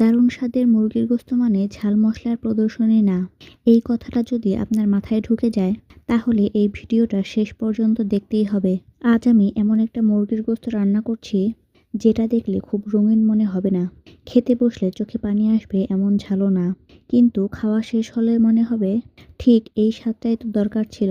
দারুণ স্বাদের মুরগির গোস্ত মানে ঝাল মশলার প্রদর্শনী না। এই কথাটা যদি আপনার মাথায় ঢুকে যায়, তাহলে এই ভিডিওটা শেষ পর্যন্ত দেখতেই হবে। আজ আমি এমন একটা মুরগির গোস্ত রান্না করছি, যেটা দেখলে খুব রঙিন মনে হবে না। খেতে বসলে চোখে পানি আসবে এমন ঝালও না। কিন্তু খাওয়া শেষ হলে মনে হবে, ঠিক এই স্বাদটাই তো দরকার ছিল।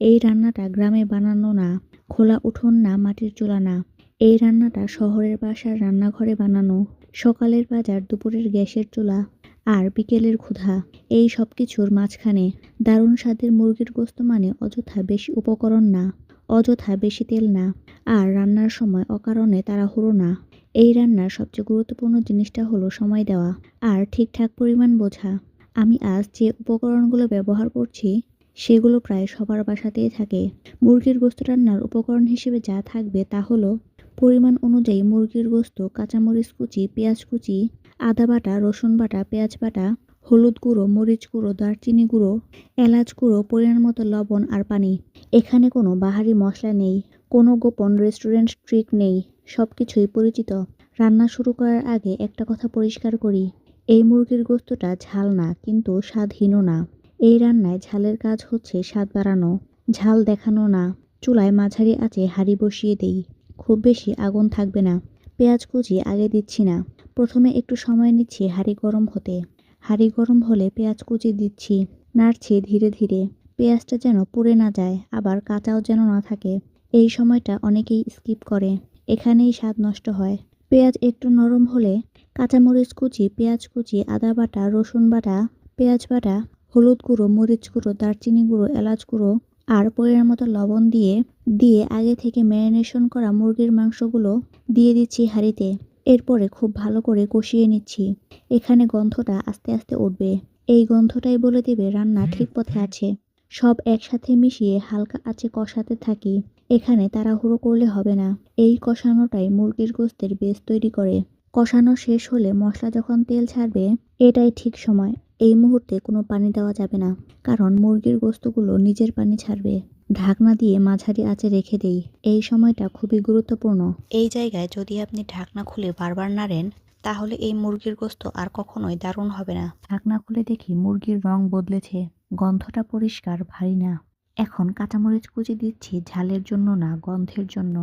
এই রান্নাটা গ্রামে বানানো না, খোলা উঠোন না, মাটির চুলা না। এই রান্নাটা শহরের বাসার রান্নাঘরে বানানো, সকালের বাজার, দুপুরের গ্যাসের চুলা আর বিকেলের ক্ষুধা। এই সব কিছুর মাঝখানে দারুণ স্বাদের মুরগির গোস্ত মানে অযথা বেশি উপকরণ না, অযথা বেশি তেল না, আর রান্নার সময় অকারণে তাড়াহুড়ো না। এই রান্নার সবচেয়ে গুরুত্বপূর্ণ জিনিসটা হলো সময় দেওয়া আর ঠিকঠাক পরিমাণ বোঝা। আমি আজ যে উপকরণগুলো ব্যবহার করছি, সেগুলো প্রায় সবার বাসাতেই থাকে। মুরগির গোস্ত রান্নার উপকরণ হিসেবে যা থাকবে তা হলো পরিমাণ অনুযায়ী মুরগির গোস্ত, কাঁচামরিচ কুচি, পেঁয়াজ কুচি, আদা বাটা, রসুন বাটা, পেঁয়াজ বাটা, হলুদ গুঁড়ো, মরিচ গুঁড়ো, দারচিনি গুঁড়ো, এলাচ গুঁড়ো, পরিমাণ মতো লবণ আর পানি। এখানে কোনো বাহারি মশলা নেই, কোনো গোপন রেস্টুরেন্ট ট্রিক নেই সব কিছুই পরিচিত। রান্না শুরু করার আগে একটা কথা পরিষ্কার করি, এই মুরগির গোস্তটা ঝাল না, কিন্তু স্বাদহীনও না। এই রান্নায় ঝালের কাজ হচ্ছে স্বাদ বাড়ানো, ঝাল দেখানো না, চুলায় মাঝারি আঁচে হাঁড়ি বসিয়ে দেই। খুব বেশি আগুন থাকবে না। পেঁয়াজ কুচি আগে দিচ্ছি না। প্রথমে একটু সময় নিচ্ছি হাঁড়ি গরম হতে। হাঁড়ি গরম হলে পেঁয়াজ কুচি দিচ্ছি, নাড়ছি ধীরে ধীরে। পেঁয়াজটা যেন পুড়ে না যায়, আবার কাঁচাও যেন না থাকে। এই সময়টা অনেকেই স্কিপ করে। এখানেই স্বাদ নষ্ট হয়। পেঁয়াজ একটু নরম হলে কাঁচামরিচ কুচি, পেঁয়াজ কুচি, আদা বাটা, রসুন বাটা, পেঁয়াজ বাটা, হলুদ গুঁড়ো, মরিচ গুঁড়ো, দারচিনি গুঁড়ো, এলাচ গুঁড়ো আর পরিমাণ মতো লবণ দিয়ে দিয়ে আগে থেকে ম্যারিনেশন করা মুরগির মাংসগুলো দিয়ে দিচ্ছি হাঁড়িতে। এরপরে খুব ভালো করে কষিয়ে নিচ্ছি। এখানে গন্ধটা আস্তে আস্তে উঠবে। এই গন্ধটাই বলে দেবে রান্না ঠিক পথে আছে। সব একসাথে মিশিয়ে হালকা আঁচে কষাতে থাকি। এখানে তাড়াহুড়ো করলে হবে না। এই কষানোটাই মুরগির গোস্তের বেস তৈরি করে। কষানো শেষ হলে মশলা যখন তেল ছাড়বে, এটাই ঠিক সময়। এই মুহূর্তে কোনো পানি দেওয়া যাবে না, কারণ মুরগির গোস্তগুলো নিজের পানি ছাড়বে। ঢাকনা দিয়ে মাঝারি আঁচে রেখে দেই। এই সময়টা খুবই গুরুত্বপূর্ণ। এই জায়গায় যদি আপনি ঢাকনা খুলে বারবার নাড়েন, তাহলে এই মুরগির গোস্ত আর কখনোই দারুণ হবে না। ঢাকনা খুলে দেখি মুরগির রং বদলেছে। গন্ধটা পরিষ্কার, ভারী না। এখন কাঁচামরিচ কুচি দিচ্ছি ঝালের জন্য না, গন্ধের জন্য।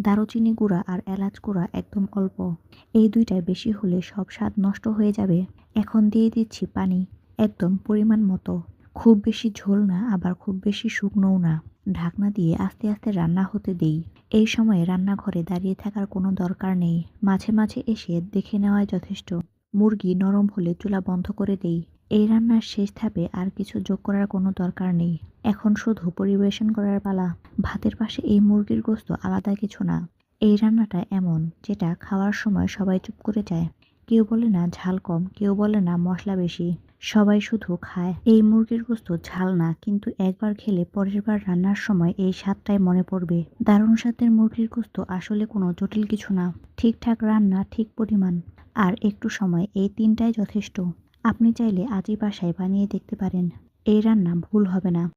দারুচিনি গুঁড়া আর এলাচ গুঁড়া একদম অল্প। এই দুইটায় বেশি হলে সব স্বাদ নষ্ট হয়ে যাবে। এখন দিয়ে দিচ্ছি পানি, একদম পরিমাণ মতো। খুব বেশি ঝোল না, আবার খুব বেশি শুকনোও না। ঢাকনা দিয়ে আস্তে আস্তে রান্না হতে দেই। এই সময়ে রান্নাঘরে দাঁড়িয়ে থাকার কোনো দরকার নেই। মাঝে মাঝে এসে দেখে নেওয়াই যথেষ্ট। মুরগি নরম হলে চুলা বন্ধ করে দেই। এই রান্নার শেষ ধাপে আর কিছু যোগ করার কোনো দরকার নেই। এখন শুধু পরিবেশন করার পালা। ভাতের পাশে এই মুরগির গোস্ত আলাদা কিছু না। এই রান্নাটা এমন, যেটা খাওয়ার সময় সবাই চুপ করে যায়। কেউ বলে না ঝাল কম, কেউ বলে না মশলা বেশি। সবাই শুধু খায়। এই মুরগির গোস্ত ঝাল না, কিন্তু একবার খেলে পরের বার রান্নার সময় এই স্বাদটাই মনে পড়বে। দারুণ স্বাদের মুরগির গোস্ত আসলে কোনো জটিল কিছু না। ঠিকঠাক রান্না ঠিক পরিমাণ। আর একটু সময়, এই তিনটাই যথেষ্ট। আপনি চাইলে আজই বাসায় বানিয়ে দেখতে পারেন। এই রান্না ভুল হবে না।